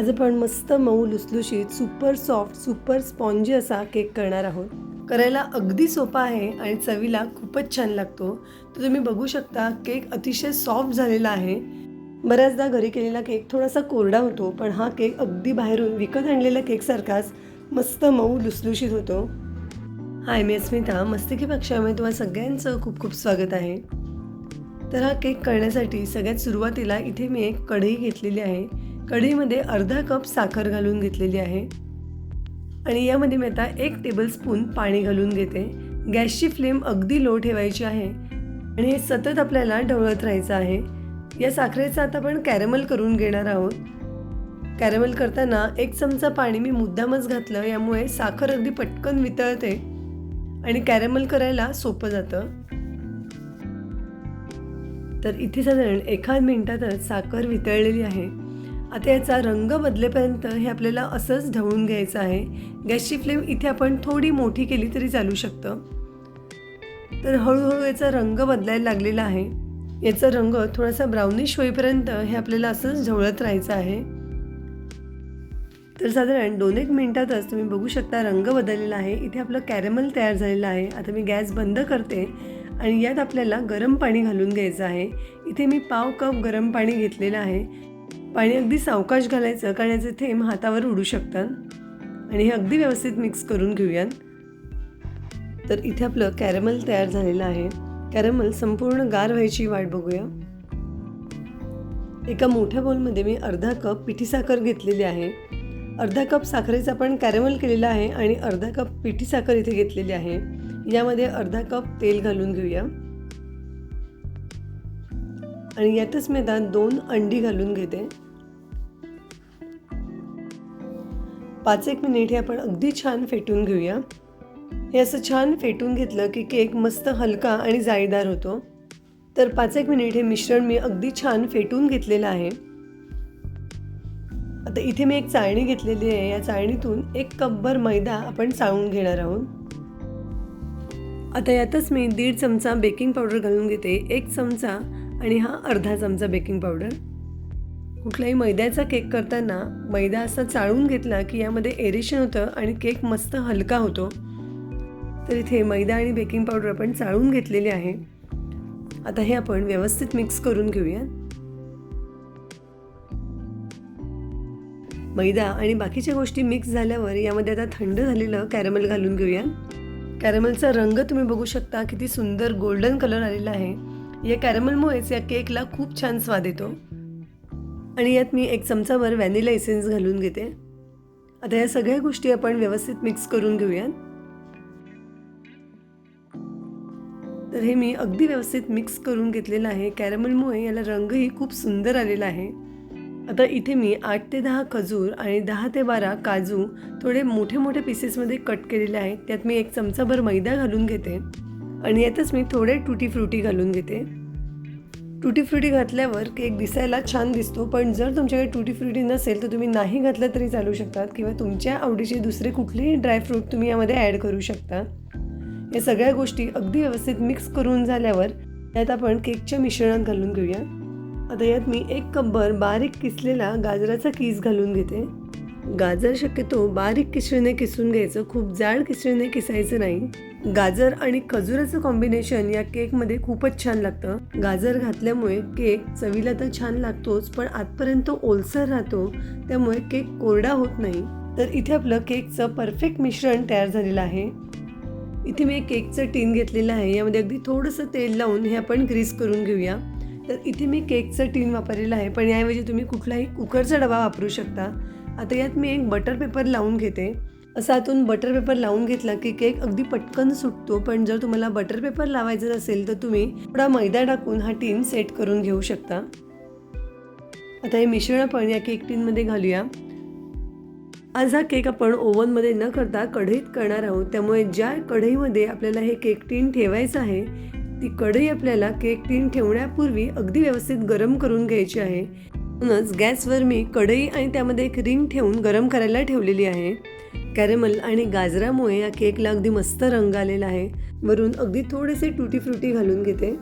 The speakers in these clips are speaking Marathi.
आज आपण मस्त मऊ लुसलुशीत सुपर सॉफ्ट सुपर स्पॉन्जी असा केक करणार आहोत. करायला अगदी सोपा आहे आणि चवीला खूपच छान लागतो. तर तुम्ही बघू शकता केक अतिशय सॉफ्ट झालेला आहे. बऱ्याचदा घरी केलेला केक थोडासा कोरडा होतो पण हा केक अगदी बाहेरून विकत आणलेल्या केकसारखाच मस्त मऊ लुसलुशीत होतो. हाय मी अस्मिता. मस्तिकी पक्षामध्ये तुम्हाला सगळ्यांचं खूप खूप स्वागत आहे. तर हा केक करण्यासाठी सगळ्यात सुरुवातीला इथे मी एक कढई घेतलेली आहे. कढईमध्ये अर्धा कप साखर घालून घेतलेली आहे. आणि यामध्ये मी आता एक टेबलस्पून पाणी घालून घेते. गॅसची फ्लेम अगदी लो ठेवायची आहे. आणि हे सतत आपल्याला ढवळत राहायचं आहे. या साखरेचं आता आपण कॅरमल करून घेणार आहोत. कॅरमल करताना एक चमचा पाणी मी मुद्दामच घातलं यामुळे साखर अगदी पटकन वितळते. आणि कॅरमल करायला सोपं जातं. तर इथे साधारण एखाद मिनिटातच साखर वितळलेली आहे. आता याचा रंग बदलेपर्यंत हे आपल्याला असंच ढवळून घ्यायचं आहे. गॅसची फ्लेम इथे आपण थोडी मोठी केली तरी चालू शकतं. तर हळूहळू याचा रंग बदलायला लागलेला आहे. याचा रंग थोडासा ब्राउनिश होईपर्यंत हे आपल्याला असंच ढवळत राहायचं आहे. तर साधारण दोन एक मिनटातच तुम्ही बघू शकता रंग बदललेला आहे. इथे आपलं कॅरेमल तयार झालेलं आहे. आता मी गॅस बंद करते आणि यात आपल्याला गरम पाणी घालून घ्यायचं आहे. इथे मी पाव कप गरम पाणी घेतलेलं आहे. पाणी अगदी सावकाश घालायचं कारण याचे थेंब हातावर उडू शकतात. आणि हे अगदी व्यवस्थित मिक्स करून घेऊयात. तर इथे आपलं कॅरमल तयार झालेलं आहे. कॅरमल संपूर्ण गार व्हायची वाट बघूया. एका मोठ्या बॉलमध्ये मी अर्धा कप पिठी साखर घेतलेली आहे. अर्धा कप साखरेचा आपण कॅरमल केलेला आहे आणि अर्धा कप पिठी साखर इथे घेतलेली आहे. यामध्ये अर्धा कप तेल घालून घेऊया. आणि यातच मी आता दोन अंडी घालून घेते. पाच एक मिनिट हे आपण अगदी छान फेटून घेऊया. हे असं छान फेटून घेतलं की केक मस्त हलका आणि जाळीदार होतो. तर पाच एक मिनिट हे मिश्रण मी अगदी छान फेटून घेतलेलं आहे. आता इथे मी एक चाळणी घेतलेली आहे. या चाळणीतून एक कपभर मैदा आपण चाळून घेणार आहोत. आता यातच मी दीड चमचा बेकिंग पावडर घालून घेते. एक चमचा आणि हा अर्धा चमचा बेकिंग पावडर. कुठलाही मैद्याचा केक करताना मैदा असा चाळून घेतला की यामध्ये एरेशन होतं आणि केक मस्त हलका होतो. तर इथे मैदा आणि बेकिंग पावडर आपण चाळून घेतलेली आहे. आता हे आपण व्यवस्थित मिक्स करून घेऊया मैदा आणि बाकीच्या गोष्टी मिक्स झाल्यावर यामध्ये आता थंड झालेलं कॅरमल घालून घेऊया कॅरमलचा रंग तुम्ही बघू शकता किती सुंदर गोल्डन कलर आलेला आहे. या कॅरमलमुळेच या केकला खूप छान स्वाद येतो. आणि यात मी एक चमचाभर व्हॅनिला एसेन्स घालून घेते. आता या सगळ्या गोष्टी आपण व्यवस्थित मिक्स करून घेऊयात. तर हे मी अगदी व्यवस्थित मिक्स करून घेतलेलं आहे. कॅरमलमुळे याला रंगही खूप सुंदर आलेला आहे. आता इथे मी आठ ते दहा खजूर आणि दहा ते बारा काजू थोडे मोठे मोठे पीसेसमध्ये कट केलेले आहेत. त्यात मी एक चमचाभर मैदा घालून घेते. आणि यातच मी थोडे टुटी फ्रुटी घालून घेते. टुटी फ्रुटी घातल्यावर केक दिसायला छान दिसतो पण जर तुमच्याकडे टुटी फ्रुटी नसेल तर तुम्ही नाही घातलं तरी चालू शकतात किंवा तुमच्या आवडीचे दुसरे कुठलेही ड्रायफ्रूट तुम्ही यामध्ये ॲड करू शकता. या सगळ्या गोष्टी अगदी व्यवस्थित मिक्स करून झाल्यावर त्यात आपण केकच्या मिश्रणात घालून घेऊया. आता यात मी एक कपभर बारीक किसलेला गाजराचा कीस घालून घेते. गाजर शक्यतो बारीक किसरीने किसून घ्यायचं खूप जाड किसरीने किसायचं नाही. गाजर आणि खजुराचं कॉम्बिनेशन या केकमध्ये खूपच छान लागतं. गाजर घातल्यामुळे केक चवीला तर छान लागतोच पण आतपर्यंत ओलसर राहतो त्यामुळे केक कोरडा होत नाही. तर इथे आपलं केकचं परफेक्ट मिश्रण तयार झालेलं आहे. इथे मी एक केकचं टीन घेतलेलं आहे यामध्ये अगदी थोडंसं तेल लावून हे आपण ग्रीस करून घेऊया. तर इथे मी केकचं टीन वापरलेलं आहे पण याऐवजी तुम्ही कुठलाही कुकरचा डबा वापरू शकता. आता यात मी एक बटर पेपर लावून घेते. असा आतून बटर पेपर लावून घेतला की केक अगदी पटकन सुटतो. पण जर तुम्हाला बटर पेपर लावायचं असेल तर तुम्ही थोडा मैदा टाकून हा टीन सेट करून घेऊ शकता. आता हे मिश्रण आपण या केक टीनमध्ये घालूया. आज हा केक आपण ओव्हनमध्ये न करता कढईत करणार आहोत. त्यामुळे ज्या कढईमध्ये आपल्याला हे केक टीन ठेवायचं आहे ती कढई आपल्याला केक टीन ठेवण्यापूर्वी अगदी व्यवस्थित गरम करून घ्यायची आहे. म्हणूनच गॅसवर मी कढई आणि त्यामध्ये एक रिंग ठेवून गरम करायला ठेवलेली आहे. कॅरेमल आणि गाजरामुळे या केकला अगदी मस्त रंग आलेला आहे. वरून अगदी थोडेसे टुटी फ्रुटी घालून घेते.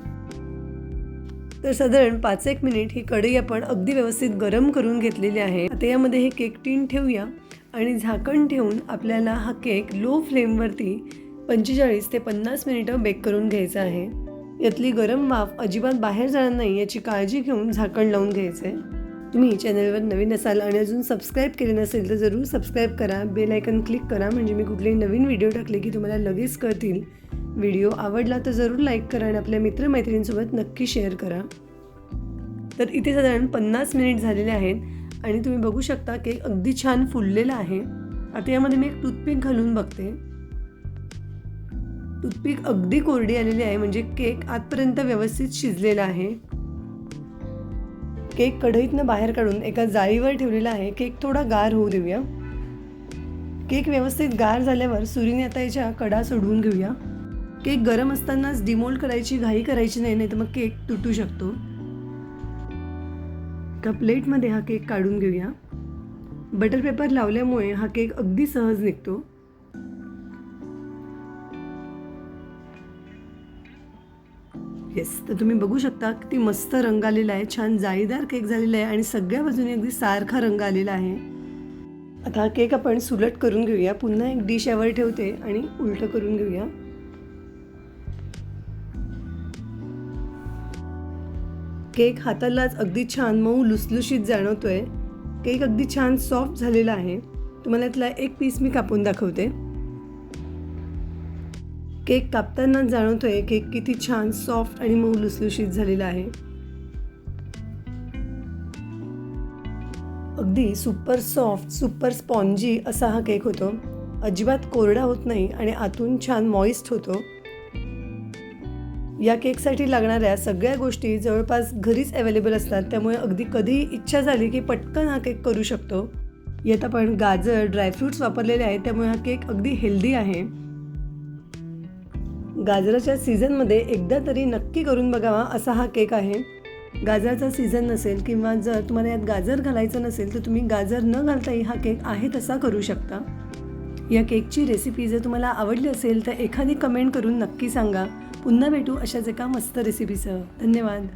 तर साधारण पाच एक मिनिट ही कढई आपण अगदी व्यवस्थित गरम करून घेतलेली आहे. आता यामध्ये हे केक टीन ठेवूया आणि झाकण ठेवून आपल्याला हा केक लो फ्लेमवरती पंचेचाळीस ते पन्नास मिनिटं बेक करून घ्यायचा आहे. यातली गरम वाफ अजिबात बाहेर जाणार नाही याची काळजी घेऊन झाकण लावून घ्यायचं. आहे तुम्ही चॅनलवर नवीन असाल आणि अजून सबस्क्राईब केले नसेल तर जरूर सबस्क्राईब करा. बेल आयकन क्लिक करा. म्हणजे मी कुठलेही नवीन व्हिडिओ टाकले की तुम्हाला लगेच कळतील. व्हिडिओ आवडला तर जरूर लाईक करा आणि आपल्या मित्रमैत्रिणींसोबत नक्की शेअर करा. तर इथे साधारण पन्नास मिनिट झालेले आहेत आणि तुम्ही बघू शकता केक अगदी छान फुललेला आहे. आता यामध्ये मी एक टूथपिक घालून बघते. टूथपिक अगदी कोरडी आलेली आहे. म्हणजे केक आतपर्यंत व्यवस्थित शिजलेला आहे. केक कढईतनं बाहेर काढून एका जाळीवर ठेवलेला आहे केक थोडा गार होऊ देऊया. केक व्यवस्थित गार झाल्यावर सुरीने आता याच्या कडा सोडवून घेऊया. केक गरम असतानाच डिमोल्ड करायची घाई करायची नाही नाही तर मग केक तुटू शकतो. एका प्लेटमध्ये हा केक काढून घेऊया. बटर पेपर लावल्यामुळे हा केक अगदी सहज निघतो. येस तर तुम्ही बघू शकता किती मस्त रंग आलेला आहे छान जाळीदार केक झालेला आहे आणि सगळ्या बाजूने अगदी सारखा रंग आलेला आहे. आता हा केक आपण सुलट करून घेऊया. पुन्हा एक डिश यावर ठेवते आणि उलटं करून घेऊया. केक हातालाच अगदी छान मऊ लुसलुशीत जाणवतोय. केक अगदी छान सॉफ्ट झालेला आहे. तुम्हाला यातला एक पीस मी कापून दाखवते. केक कापताना जाणवतोय केक किती छान सॉफ्ट आणि मऊ लुसलुशीत झालेला आहे. अगदी सुपर सॉफ्ट सुपर स्पॉन्जी असा हा केक होतो. अजिबात कोरडा होत नाही आणि आतून छान मॉइस्ट होतो. या केकसाठी लागणाऱ्या सगळ्या गोष्टी जवळपास घरीच अवेलेबल असतात त्यामुळे अगदी कधीही इच्छा झाली की पटकन हा केक करू शकतो. यात आपण गाजर ड्रायफ्रूट्स वापरलेले आहेत त्यामुळे हा केक अगदी हेल्दी आहे. गाजराच्या सीझनमध्ये एकदा तरी नक्की करून बघावा असा हा केक आहे. गाजराचा सीझन नसेल किंवा जर तुम्हाला यात गाजर घालायचं नसेल तर तुम्ही गाजर न घालताही हा केक आहे तसा करू शकता. या केकची रेसिपी जर तुम्हाला आवडली असेल तर एखादी कमेंट करून नक्की सांगा. पुन्हा भेटू अशाच एका मस्त रेसिपीसह धन्यवाद.